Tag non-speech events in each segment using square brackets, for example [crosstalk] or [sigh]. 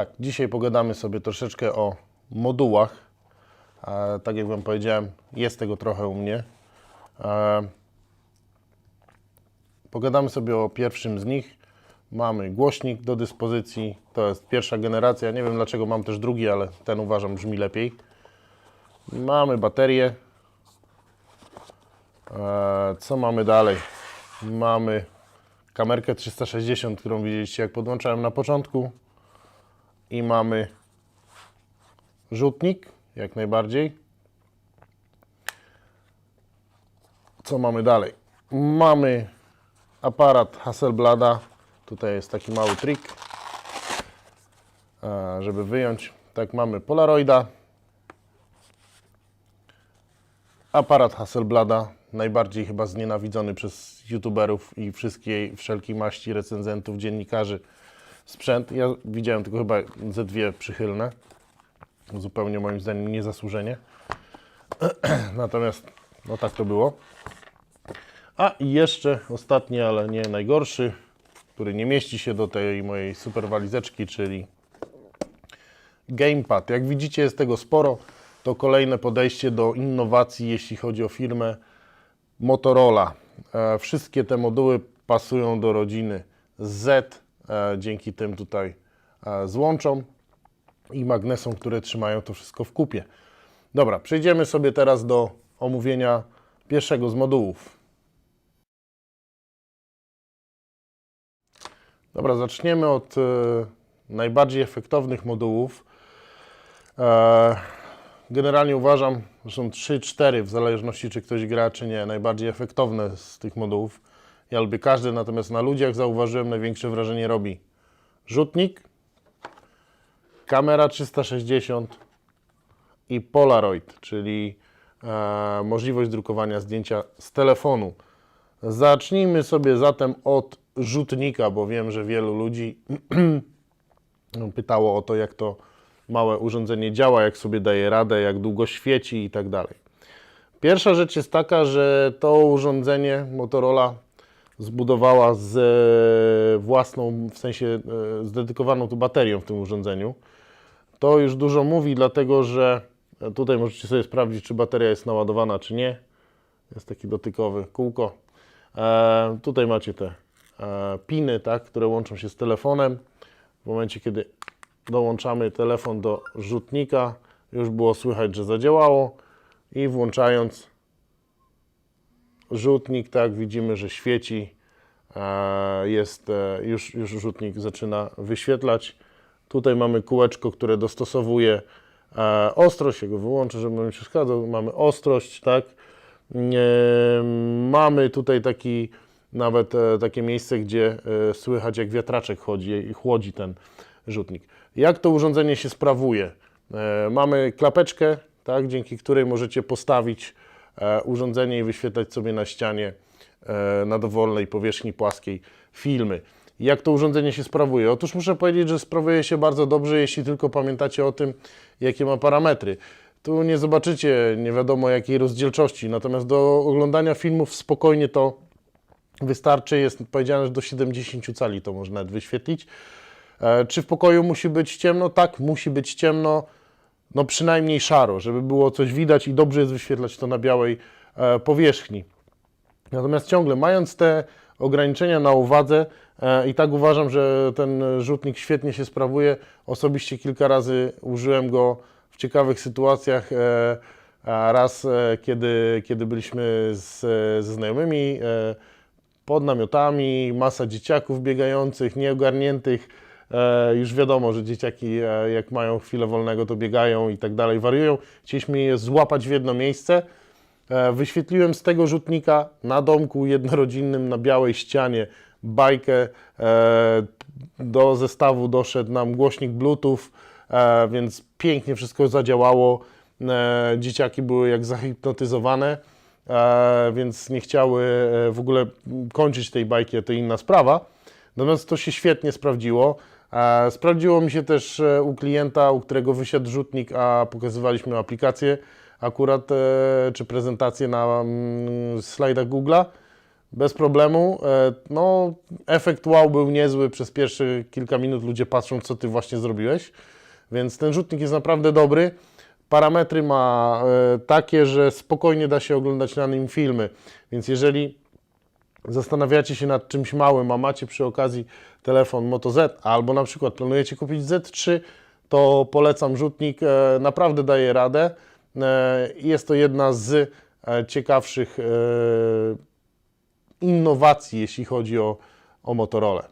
Tak, dzisiaj pogadamy sobie troszeczkę o modułach. E, tak jak Wam powiedziałem, jest tego trochę u mnie. E, pogadamy sobie o pierwszym z nich. Mamy głośnik do dyspozycji. To jest pierwsza generacja. Nie wiem dlaczego mam też drugi, ale ten uważam brzmi lepiej. Mamy baterię. E, co mamy dalej? Mamy kamerkę 360, którą widzieliście jak podłączałem na początku. I mamy rzutnik, jak najbardziej. Co mamy dalej? Mamy aparat Hasselblada. Tutaj jest taki mały trik, e, żeby wyjąć. Tak, mamy Polaroida. Aparat Hasselblada, najbardziej chyba znienawidzony przez youtuberów i wszystkie, wszelkiej maści recenzentów, dziennikarzy sprzęt. Ja widziałem tylko chyba ze dwie przychylne. Zupełnie moim zdaniem niezasłużenie. [clears throat] Natomiast no tak to było. A i jeszcze ostatni, ale nie najgorszy, który nie mieści się do tej mojej super walizeczki, czyli Gamepad. Jak widzicie jest tego sporo. To kolejne podejście do innowacji, jeśli chodzi o firmę Motorola. E, wszystkie te moduły pasują do rodziny Z, dzięki tym tutaj e, złączom i magnesom, które trzymają to wszystko w kupie. Dobra, przejdziemy sobie teraz do omówienia pierwszego z modułów. Dobra, zaczniemy od e, najbardziej efektownych modułów. E, generalnie uważam, że są 3-4 w zależności czy ktoś gra, czy nie, najbardziej efektowne z tych modułów. Lubię każdy, natomiast na ludziach zauważyłem największe wrażenie robi rzutnik, kamera 360 i Polaroid, czyli e, możliwość drukowania zdjęcia z telefonu. Zacznijmy sobie zatem od rzutnika, bo wiem, że wielu ludzi [clears throat] pytało o to, jak to małe urządzenie działa, jak sobie daje radę, jak długo świeci i tak dalej. Pierwsza rzecz jest taka, że to urządzenie Motorola zbudowała z e, własną, w sensie e, z dedykowaną tu baterią w tym urządzeniu. To już dużo mówi, dlatego że e, tutaj możecie sobie sprawdzić, czy bateria jest naładowana, czy nie. Jest taki dotykowy kółko. E, tutaj macie te e, piny, tak, które łączą się z telefonem. W momencie, kiedy dołączamy telefon do rzutnika, już było słychać, że zadziałało i włączając rzutnik, tak, widzimy, że świeci, e, jest, e, już, już rzutnik zaczyna wyświetlać. Tutaj mamy kółeczko, które dostosowuje e, ostrość, ja go wyłączę, żeby mi przeszkadzał, mamy ostrość, tak. Mamy tutaj taki, nawet takie miejsce, gdzie słychać jak wiatraczek chodzi i chłodzi ten rzutnik. Jak to urządzenie się sprawuje? Mamy klapeczkę, tak, dzięki której możecie postawić urządzenie i wyświetlać sobie na ścianie e, na dowolnej powierzchni płaskiej filmy. Jak to urządzenie się sprawuje? Otóż muszę powiedzieć, że sprawuje się bardzo dobrze, jeśli tylko pamiętacie o tym, jakie ma parametry. Tu nie zobaczycie nie wiadomo jakiej rozdzielczości, natomiast do oglądania filmów spokojnie to wystarczy. Jest powiedziane, że do 70 cali to można wyświetlić. E, Czy w pokoju musi być ciemno? Tak, musi być ciemno, no przynajmniej szaro, żeby było coś widać i dobrze jest wyświetlać to na białej e, powierzchni. Natomiast ciągle mając te ograniczenia na uwadze e, i tak uważam, że ten rzutnik świetnie się sprawuje. Osobiście kilka razy użyłem go w ciekawych sytuacjach. e, Raz, kiedy, kiedy byliśmy z, ze znajomymi pod namiotami, masa dzieciaków biegających, nieogarniętych. E, już wiadomo, że dzieciaki e, jak mają chwilę wolnego, to biegają i tak dalej, wariują. Chcieliśmy je złapać w jedno miejsce. E, Wyświetliłem z tego rzutnika na domku jednorodzinnym na białej ścianie bajkę. Do zestawu doszedł nam głośnik Bluetooth, więc pięknie wszystko zadziałało. Dzieciaki były jak zahipnotyzowane, więc nie chciały w ogóle kończyć tej bajki, to inna sprawa. Natomiast to się świetnie sprawdziło. Sprawdziło mi się też e, u klienta, u którego wysiadł rzutnik, a pokazywaliśmy aplikację akurat, e, czy prezentację na mm, slajdach Google'a. bez problemu. E, No, efekt wow był niezły. Przez pierwsze kilka minut ludzie patrzą, co ty właśnie zrobiłeś. Więc ten rzutnik jest naprawdę dobry. Parametry ma takie, że spokojnie da się oglądać na nim filmy. Więc jeżeli zastanawiacie się nad czymś małym, a macie przy okazji telefon Moto Z, albo na przykład planujecie kupić Z3, to polecam rzutnik. E, Naprawdę daje radę. E, Jest to jedna z e, ciekawszych innowacji, jeśli chodzi o, o Motorola.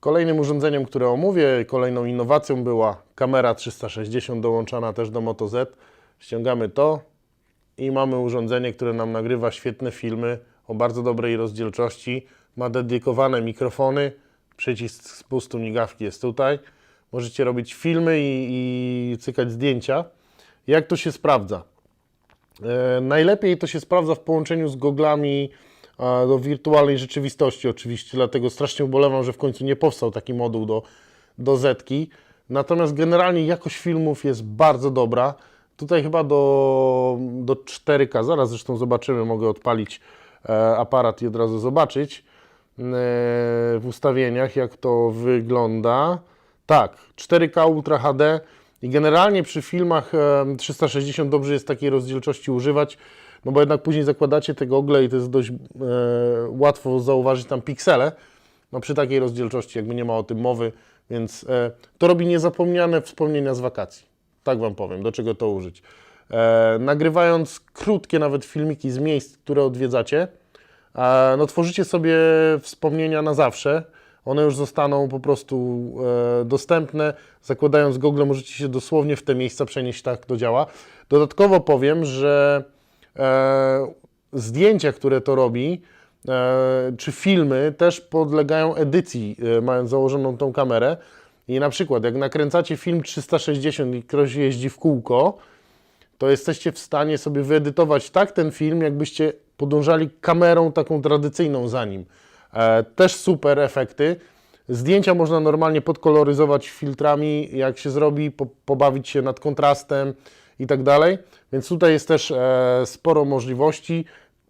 Kolejnym urządzeniem, które omówię, kolejną innowacją była kamera 360 dołączana też do Moto Z. Ściągamy to i mamy urządzenie, które nam nagrywa świetne filmy o bardzo dobrej rozdzielczości. Ma dedykowane mikrofony, przycisk spustu migawki jest tutaj. Możecie robić filmy i, i cykać zdjęcia. Jak to się sprawdza? E, najlepiej to się sprawdza w połączeniu z goglami do wirtualnej rzeczywistości oczywiście, dlatego strasznie ubolewam, że w końcu nie powstał taki moduł do, do Zetki. Natomiast generalnie jakość filmów jest bardzo dobra. Tutaj chyba do, do 4K, zaraz zresztą zobaczymy, mogę odpalić e, aparat i od razu zobaczyć e, w ustawieniach, jak to wygląda. Tak, 4K Ultra HD i generalnie przy filmach e, 360 dobrze jest takiej rozdzielczości używać, no bo jednak później zakładacie te gogle i to jest dość e, łatwo zauważyć tam piksele, no przy takiej rozdzielczości jakby nie ma o tym mowy, więc e, to robi niezapomniane wspomnienia z wakacji. Tak Wam powiem, do czego to użyć. E, nagrywając krótkie nawet filmiki z miejsc, które odwiedzacie, e, no tworzycie sobie wspomnienia na zawsze. One już zostaną po prostu e, dostępne. Zakładając Google możecie się dosłownie w te miejsca przenieść, tak to działa. Dodatkowo powiem, że e, zdjęcia, które to robi, e, czy filmy też podlegają edycji, e, mając założoną tą kamerę. I na przykład, jak nakręcacie film 360 i ktoś jeździ w kółko, to jesteście w stanie sobie wyedytować tak ten film, jakbyście podążali kamerą taką tradycyjną za nim. E, też super efekty. Zdjęcia można normalnie podkoloryzować filtrami, jak się zrobi, po, pobawić się nad kontrastem i tak dalej. Więc tutaj jest też e, sporo możliwości.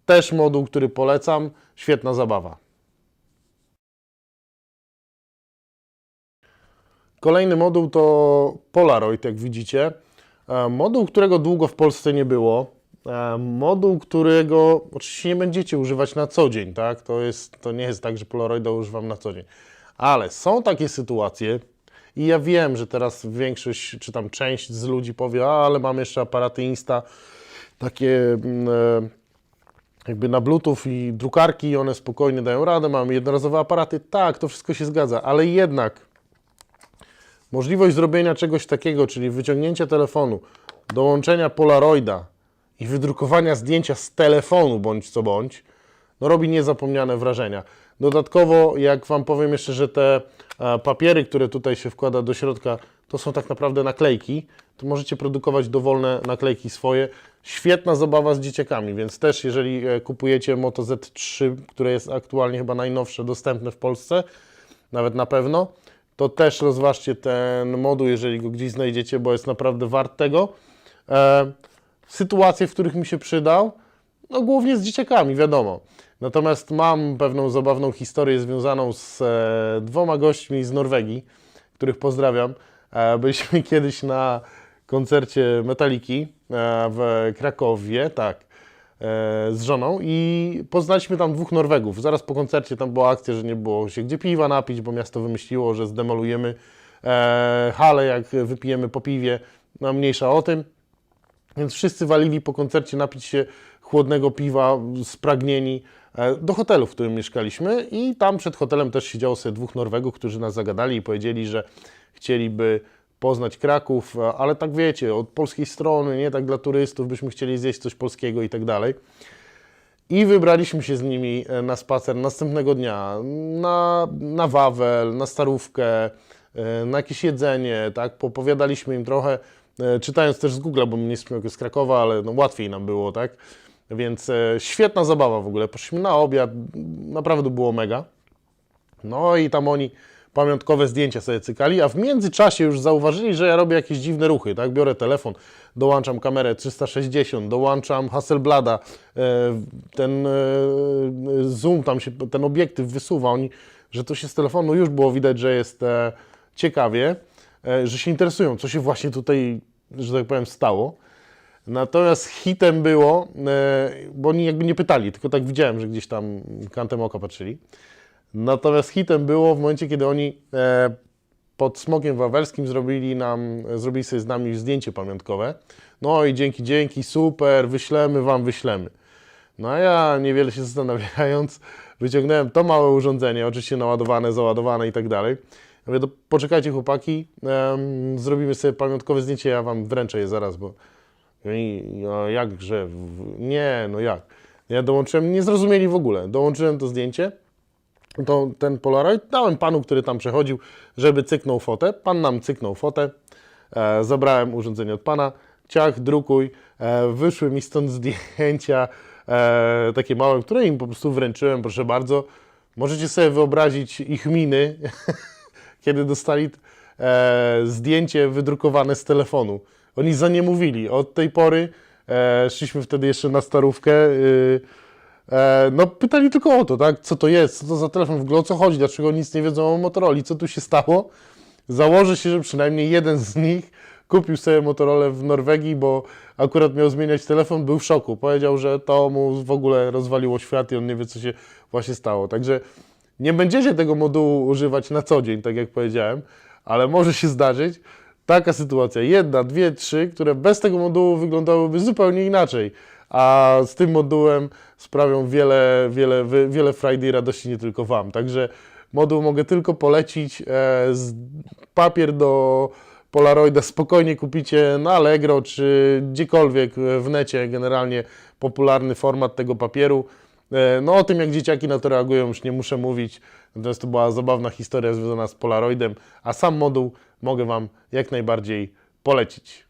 Też moduł, który polecam. Świetna zabawa. Kolejny moduł to Polaroid, jak widzicie. E, Moduł, którego długo w Polsce nie było. E, Moduł, którego oczywiście nie będziecie używać na co dzień, tak? To, jest, to nie jest tak, że Polaroida używam na co dzień. Ale są takie sytuacje i ja wiem, że teraz większość, czy tam część z ludzi powie, a, ale mam jeszcze aparaty Insta, takie mm, e, jakby na Bluetooth i drukarki, i one spokojnie dają radę, mamy jednorazowe aparaty. Tak, to wszystko się zgadza, ale jednak Możliwość zrobienia czegoś takiego, czyli wyciągnięcia telefonu, dołączenia Polaroida i wydrukowania zdjęcia z telefonu bądź co bądź, no robi niezapomniane wrażenia. Dodatkowo, jak Wam powiem jeszcze, że te e, papiery, które tutaj się wkłada do środka, to są tak naprawdę naklejki, to możecie produkować dowolne naklejki swoje. Świetna zabawa z dzieciakami, więc też jeżeli e, kupujecie Moto Z3, które jest aktualnie chyba najnowsze, dostępne w Polsce, nawet na pewno, to też rozważcie ten moduł, jeżeli go gdzieś znajdziecie, bo jest naprawdę wart tego. E, sytuacje, w których mi się przydał, no głównie z dzieciakami, wiadomo. Natomiast mam pewną zabawną historię związaną z e, dwoma gośćmi z Norwegii, których pozdrawiam. E, byliśmy [laughs] kiedyś na koncercie Metaliki e, w Krakowie, tak, z żoną i poznaliśmy tam dwóch Norwegów. Zaraz po koncercie tam była akcja, że nie było się gdzie piwa napić, bo miasto wymyśliło, że zdemolujemy e, halę, jak wypijemy po piwie. No mniejsza o tym. Więc wszyscy walili po koncercie napić się chłodnego piwa, spragnieni, e, do hotelu, w którym mieszkaliśmy i tam przed hotelem też siedziało sobie dwóch Norwegów, którzy nas zagadali i powiedzieli, że chcieliby poznać Kraków, e, ale tak wiecie, od polskiej strony, nie tak dla turystów, byśmy chcieli zjeść coś polskiego i tak dalej. I wybraliśmy się z nimi e, na spacer następnego dnia, na, na Wawel, na Starówkę, e, na jakieś jedzenie, tak, popowiadaliśmy im trochę, czytając też z Google, bo my nie jesteśmy z Krakowa, ale no łatwiej nam było, tak, więc świetna zabawa w ogóle, poszliśmy na obiad, naprawdę było mega. No i tam oni pamiątkowe zdjęcia sobie cykali, a w międzyczasie już zauważyli, że ja robię jakieś dziwne ruchy, tak? Biorę telefon, dołączam kamerę 360, dołączam Hasselblada, e, ten e, zoom tam się, ten obiektyw wysuwa, oni, że to się z telefonu już było widać, że jest e, ciekawie, że się interesują, co się właśnie tutaj, że tak powiem, stało. Natomiast hitem było, bo oni jakby nie pytali, tylko tak widziałem, że gdzieś tam kantem oka patrzyli. Natomiast hitem było w momencie, kiedy oni e, pod Smokiem Wawelskim zrobili nam, zrobili sobie z nami zdjęcie pamiątkowe. No i dzięki, dzięki, super, wyślemy Wam, wyślemy. No a ja niewiele się zastanawiając, wyciągnąłem to małe urządzenie, oczywiście naładowane, załadowane i tak dalej. Mówię, poczekajcie chłopaki, zrobimy sobie pamiątkowe zdjęcie, ja Wam wręczę je zaraz, bo i, no jakże, w- nie, no jak. Ja dołączyłem, nie zrozumieli w ogóle, dołączyłem to zdjęcie, ten Polaroid dałem panu, który tam przechodził, żeby cyknął fotę. Pan nam cyknął fotę, e, zabrałem urządzenie od pana, ciach, drukuj, e, wyszły mi stąd zdjęcia e, takie małe, które im po prostu wręczyłem, proszę bardzo. Możecie sobie wyobrazić ich miny, [laughs] kiedy dostali e, zdjęcie wydrukowane z telefonu. Oni za nie mówili. Od tej pory e, szliśmy wtedy jeszcze na starówkę. y, no, pytali tylko o to, tak? Co to jest, co to za telefon, w ogóle o co chodzi, dlaczego nic nie wiedzą o Motorola, co tu się stało. Założę się, że przynajmniej jeden z nich kupił sobie Motorola w Norwegii, bo akurat miał zmieniać telefon, był w szoku. Powiedział, że to mu w ogóle rozwaliło świat i on nie wie, co się właśnie stało. Także nie będziecie tego modułu używać na co dzień, tak jak powiedziałem, ale może się zdarzyć taka sytuacja, jedna, dwie, trzy, które bez tego modułu wyglądałyby zupełnie inaczej, a z tym modułem sprawią wiele, wiele, wiele frajdy i radości nie tylko Wam. Także moduł mogę tylko polecić. E, papier do Polaroida spokojnie kupicie na Allegro czy gdziekolwiek w necie, generalnie popularny format tego papieru. E, No o tym, jak dzieciaki na to reagują, już nie muszę mówić. Natomiast to była zabawna historia związana z Polaroidem, a sam moduł mogę Wam jak najbardziej polecić.